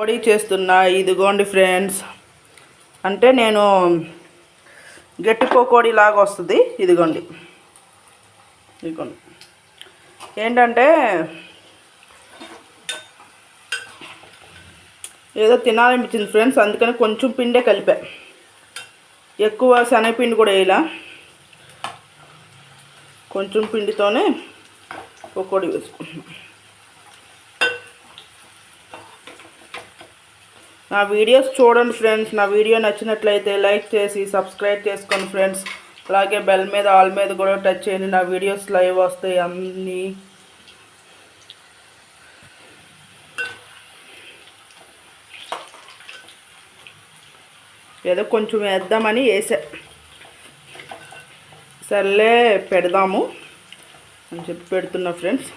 పొడి చేస్తున్నా ఇదిగోండి ఫ్రెండ్స్. అంటే నేను గట్టి కోకోడి లాగా వస్తుంది ఇదిగోండి. ఇదిగోండి. ఏంటంటే ఏదో తినాలనిపించింది ఫ్రెండ్స్ అందుకని కొంచెం పిండే కలిపా. ఎక్కువ శనగపిండి కూడా వేయాల. కొంచెం పిండితోనే పకోడీ వేసుకుంటున్నాను నా వీడియోస్ చూడండి ఫ్రెండ్స్ నా వీడియో నచ్చినట్లయితే లైక్ చేసి సబ్స్క్రైబ్ చేసుకోండి ఫ్రెండ్స్ అలాగే బెల్ మీద ఆల్ మీద కూడా టచ్ చేయండి. నా వీడియోస్ లైవ్ వస్తాయి అన్నీ. ఏదో కొంచెం వేద్దామని వేసా. సర్లే పెడదాము అని చెప్పి పెడుతున్నా ఫ్రెండ్స్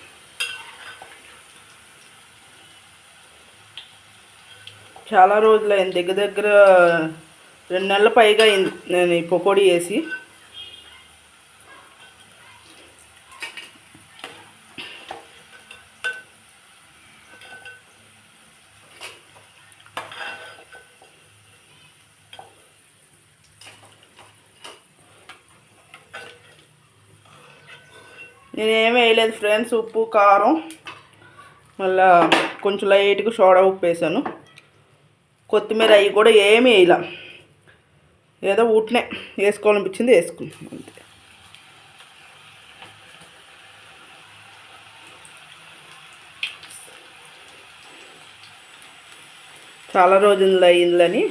చాలా రోజులైంది. దగ్గర దగ్గర రెండు నెలల పైగా అయింది నేను ఈ పకోడీ వేసి నేనేమి వేయలేదు ఫ్రెండ్స్ ఉప్పు కారం మళ్ళీ కొంచెం లైట్గా సోడా ఉప్పు వేసాను. కొత్తిమీర అవి కూడా ఏమీ వేయలే. ఏదో ఊటనే వేసుకోవాలనిపించింది వేసుకున్నాం అంతే. చాలా రోజులు అయిందని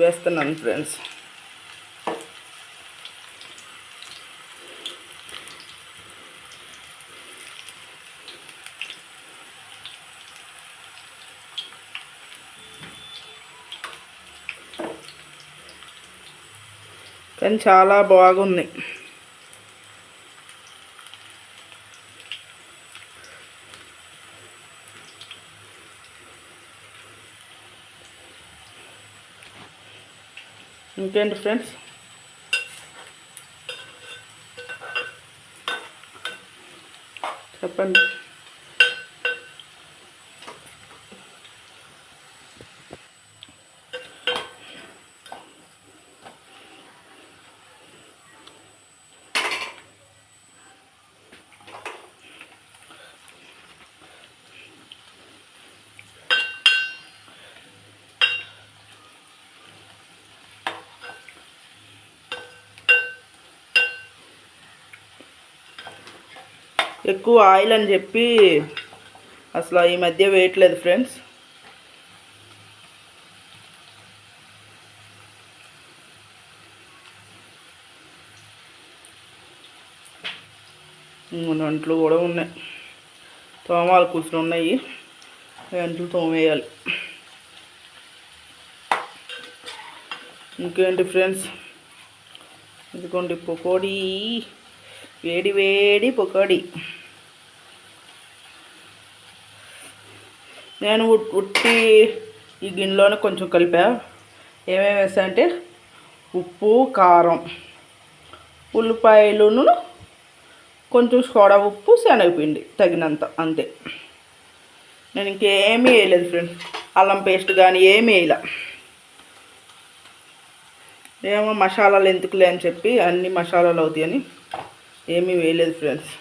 వేస్తున్నాను ఫ్రెండ్స్. కానీ చాలా బాగుంది. ఇంకేంటి ఫ్రెండ్స్? చెప్పండి. ఎక్కువ ఆయిల్ అని చెప్పి అసలు ఈ మధ్య వేయట్లేదు ఫ్రెండ్స్. అంట్లు కూడా ఉన్నాయి. తోమాలు కూర్చుని ఉన్నాయి. అంట్లు తోమేయాలి. ఇంకేంటి ఫ్రెండ్స్? ఇదిగోండి పకోడీ. వేడి వేడి పకోడీ నేను ఉట్టి ఈ గిన్నెలోనే కొంచెం కలిపా. ఏమేమి వేసా అంటే ఉప్పు కారం ఉల్లిపాయలును కొంచెం సోడా ఉప్పు శనగపిండి తగినంత అంతే. నేను ఇంకేమీ వేయలేదు ఫ్రెండ్స్. అల్లం పేస్ట్ కానీ ఏమీ వేయలే. ఏమో మసాలాలు ఎందుకులే అని చెప్పి అన్ని మసాలాలు అవుతాయని ఏమీ వేయలేదు ఫ్రెండ్స్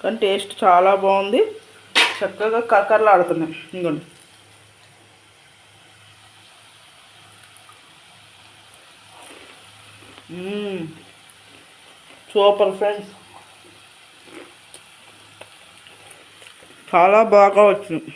కానీ టేస్ట్ చాలా బాగుంది. చక్కగా కరకరలాడుతున్నాయి. ఇంకోండి. సూపర్ ఫ్రెండ్స్ చాలా బాగా వచ్చింది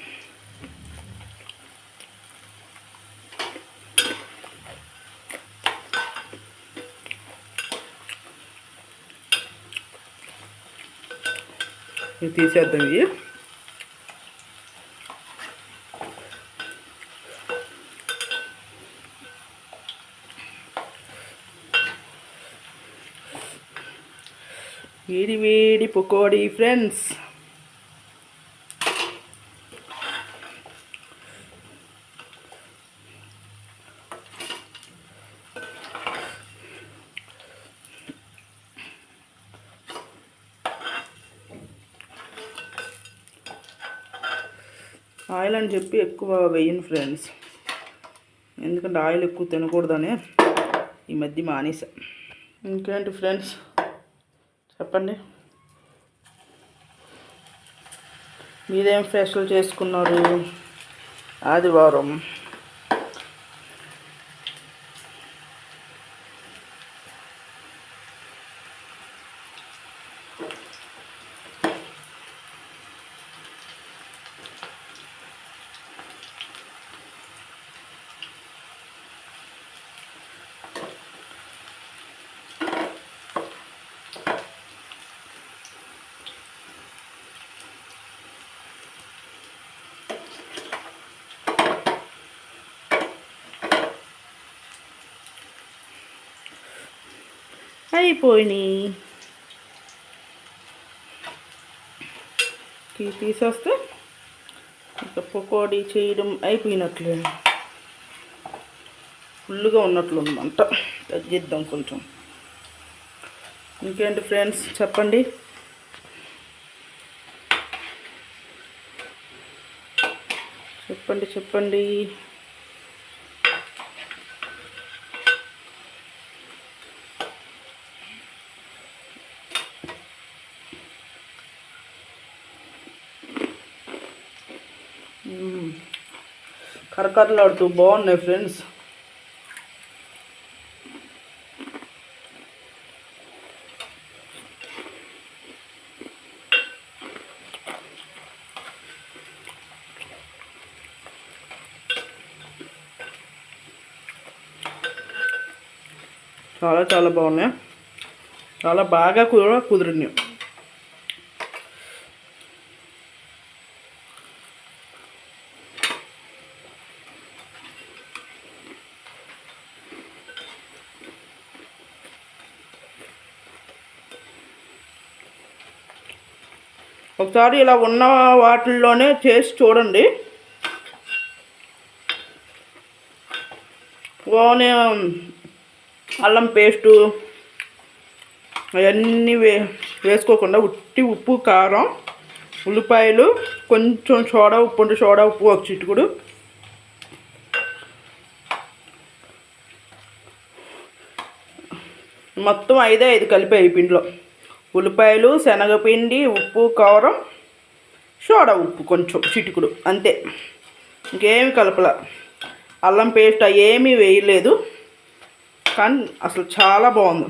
ఇది తీసేద్దాం ఇవి వేడి వేడి పకోడీ ఫ్రెండ్స్ ఆయిల్ అని చెప్పి ఎక్కువ వేయను ఫ్రెండ్స్ ఎందుకంటే ఆయిల్ ఎక్కువ తినకూడదనే ఈ మధ్య మానేసా. ఇంకేంటి ఫ్రెండ్స్ చెప్పండి. మీరేం స్పెషల్ చేసుకున్నారు? ఆదివారం. అయిపోయినాయి. తీసేస్తే పకోడీ చేయడం అయిపోయినట్లే. ఫుల్గా ఉన్నట్లు ఉందంట తగ్గిద్దాం కొంచెం. ఇంకేంటి ఫ్రెండ్స్ చెప్పండి. చెప్పండి చెప్పండి. కరకరలాడుతూ బాగున్నాయి ఫ్రెండ్స్ చాలా చాలా బాగున్నాయి. చాలా బాగా కూడా కుదిరినాయి ఒకసారి ఇలా ఉన్న వాటిల్లోనే చేసి చూడండి. ఓనే అల్లం పేస్టు అవన్నీ వే వేసుకోకుండా ఉట్టి ఉప్పు కారం ఉల్లిపాయలు కొంచెం సోడా ఉప్పు ఉంటే సోడా ఉప్పు ఒక చిట్టుకుడు మొత్తం ఐదే ఐదు కలిపి పిండిలో. ఉల్లిపాయలు శనగపిండి ఉప్పు కారం సోడా ఉప్పు కొంచెం చిటికుడు అంతే. ఇంకేమి కలపల. అల్లం పేస్ట్ ఏమీ వేయలేదు కానీ అసలు చాలా బాగుంది.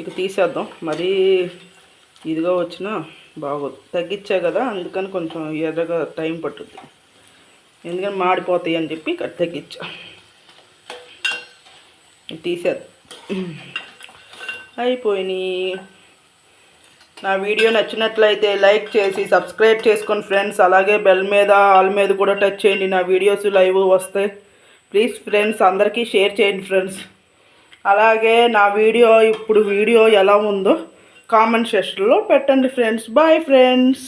ఇక తీసేద్దాం. మరీ ఇదిగా వచ్చినా బాగోదు. తగ్గించా కదా అందుకని కొంచెం ఎర్రగా టైం పట్టుద్ది. ఎందుకని మాడిపోతాయి అని చెప్పి ఇక్కడ తగ్గించా. తీసేద్దాం. అయిపోయినాయి నా వీడియో నచ్చినట్లయితే లైక్ చేసి సబ్స్క్రైబ్ చేసుకోండి ఫ్రెండ్స్ అలాగే బెల్ మీద ఆల్ మీద కూడా టచ్ చేయండి. నా వీడియోస్ లైవ్ వస్తాయి ప్లీజ్ ఫ్రెండ్స్ అందరికీ షేర్ చేయండి ఫ్రెండ్స్. అలాగే నా వీడియో ఇప్పుడు వీడియో ఎలా ఉందో కామెంట్ సెక్షన్లో పెట్టండి ఫ్రెండ్స్. Bye friends.